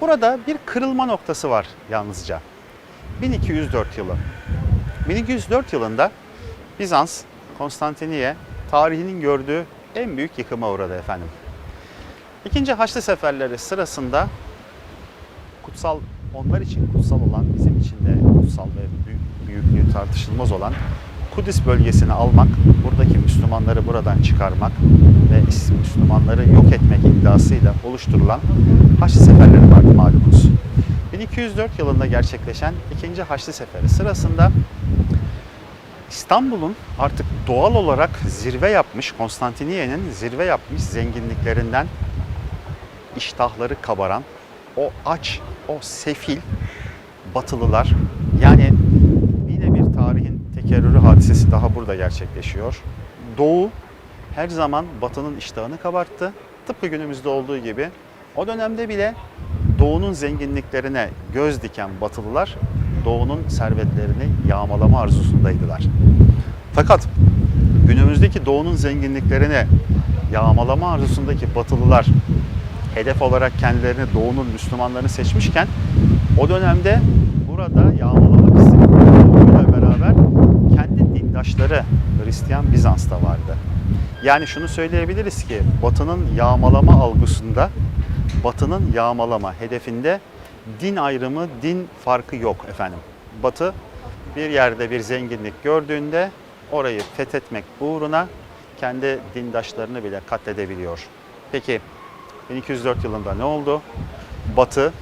Burada bir kırılma noktası var yalnızca. 1204 yılı. 1204 yılında Bizans, Konstantiniye tarihinin gördüğü en büyük yıkıma uğradı efendim. İkinci Haçlı Seferleri sırasında kutsal, onlar için kutsal olan, bizim için de kutsal ve büyük, büyüklüğü tartışılmaz olan Kudüs bölgesini almak, buradaki Müslümanları buradan çıkarmak ve Müslümanları yok etmek iddiasıyla oluşturulan Haçlı Seferleri vardı malumunuz. 1204 yılında gerçekleşen 2. Haçlı Seferi sırasında İstanbul'un artık doğal olarak zirve yapmış, Konstantiniye'nin zirve yapmış zenginliklerinden iştahları kabaran, o aç, o sefil batılılar yani tekerrürü hadisesi daha burada gerçekleşiyor. Doğu her zaman batının iştahını kabarttı. Tıpkı günümüzde olduğu gibi o dönemde bile doğunun zenginliklerine göz diken batılılar doğunun servetlerini yağmalama arzusundaydılar. Fakat günümüzdeki doğunun zenginliklerini yağmalama arzusundaki batılılar hedef olarak kendilerini doğunun Müslümanlarını seçmişken o dönemde burada yağmalamak dindaşları Hristiyan Bizans'ta vardı. Yani şunu söyleyebiliriz ki Batı'nın yağmalama algısında, Batı'nın yağmalama hedefinde din ayrımı, din farkı yok efendim. Batı bir yerde bir zenginlik gördüğünde orayı fethetmek uğruna kendi dindaşlarını bile katledebiliyor. Peki 1204 yılında ne oldu? Batı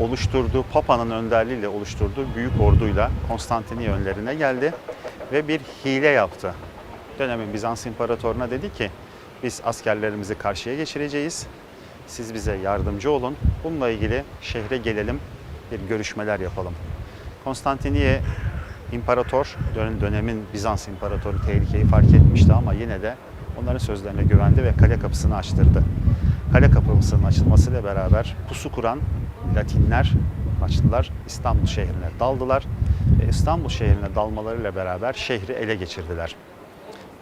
oluşturduğu, Papa'nın önderliğiyle oluşturduğu büyük orduyla Konstantiniye önlerine geldi ve bir hile yaptı. Dönemin Bizans İmparatoruna dedi ki biz askerlerimizi karşıya geçireceğiz. Siz bize yardımcı olun. Bununla ilgili şehre gelelim, bir görüşmeler yapalım. Konstantiniye İmparator, dön- dönemin Bizans İmparatoru tehlikeyi fark etmişti ama yine de onların sözlerine güvendi ve kale kapısını açtırdı. Kale kapısının açılmasıyla beraber pusu kuran Latinler, Haçlılar İstanbul şehrine daldılar İstanbul şehrine dalmalarıyla beraber şehri ele geçirdiler.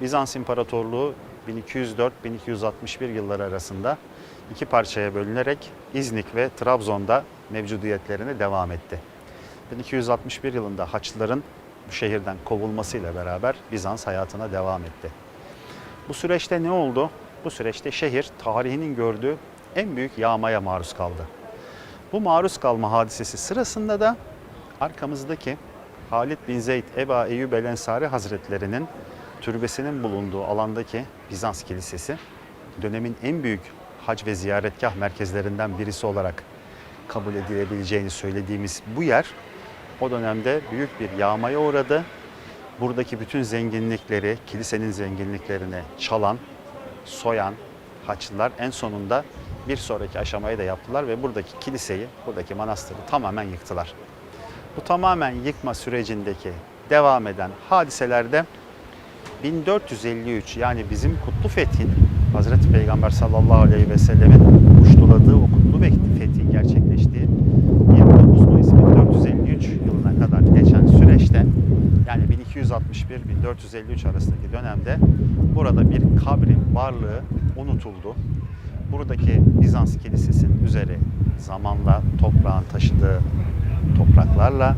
Bizans İmparatorluğu 1204-1261 yılları arasında iki parçaya bölünerek İznik ve Trabzon'da mevcudiyetlerine devam etti. 1261 yılında Haçlıların bu şehirden kovulmasıyla beraber Bizans hayatına devam etti. Bu süreçte ne oldu? Bu süreçte şehir tarihinin gördüğü en büyük yağmaya maruz kaldı. Bu maruz kalma hadisesi sırasında da arkamızdaki Halid bin Zeyd Eba Eyyub el Ensari Hazretlerinin türbesinin bulunduğu alandaki Bizans Kilisesi dönemin en büyük hac ve ziyaretgah merkezlerinden birisi olarak kabul edilebileceğini söylediğimiz bu yer o dönemde büyük bir yağmaya uğradı. Buradaki bütün zenginlikleri, kilisenin zenginliklerini çalan, soyan Haçlılar en sonunda bir sonraki aşamayı da yaptılar ve buradaki kiliseyi, buradaki manastırı tamamen yıktılar. Bu tamamen yıkma sürecindeki devam eden hadiselerde 1453 yani bizim Kutlu Fethin Hazreti Peygamber sallallahu aleyhi ve sellemin kuştuladığı o Kutlu Fethin gerçekleştiği 29 Mayıs 1453 yılına kadar geçen süreçte yani 1261-1453 arasındaki dönemde burada bir kabrin varlığı unutuldu. Buradaki Bizans kilisesinin üzeri zamanla toprağın taşıdığı topraklarla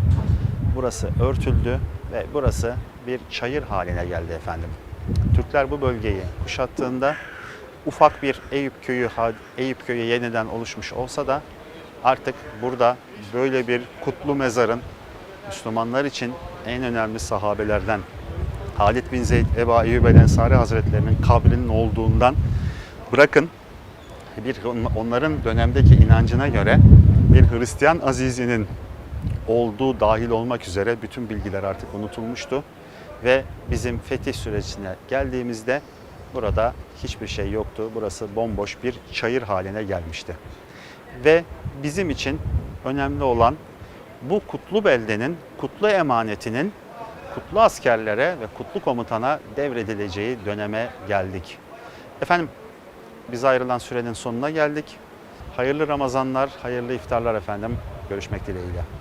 burası örtüldü ve burası bir çayır haline geldi efendim. Türkler bu bölgeyi kuşattığında ufak bir Eyüp köyü Eyüp köyü yeniden oluşmuş olsa da artık burada böyle bir kutlu mezarın Müslümanlar için en önemli sahabelerden Halid bin Zeyd Eba Eyyub el Ensari Hazretlerinin kabrinin olduğundan bırakın bir onların dönemdeki inancına göre bir Hristiyan azizinin olduğu dahil olmak üzere bütün bilgiler artık unutulmuştu. Ve bizim fetih sürecine geldiğimizde burada hiçbir şey yoktu. Burası bomboş bir çayır haline gelmişti. Ve bizim için önemli olan bu kutlu beldenin, kutlu emanetinin kutlu askerlere ve kutlu komutana devredileceği döneme geldik. Efendim biz ayrılan sürenin sonuna geldik. Hayırlı Ramazanlar, hayırlı iftarlar efendim. Görüşmek dileğiyle.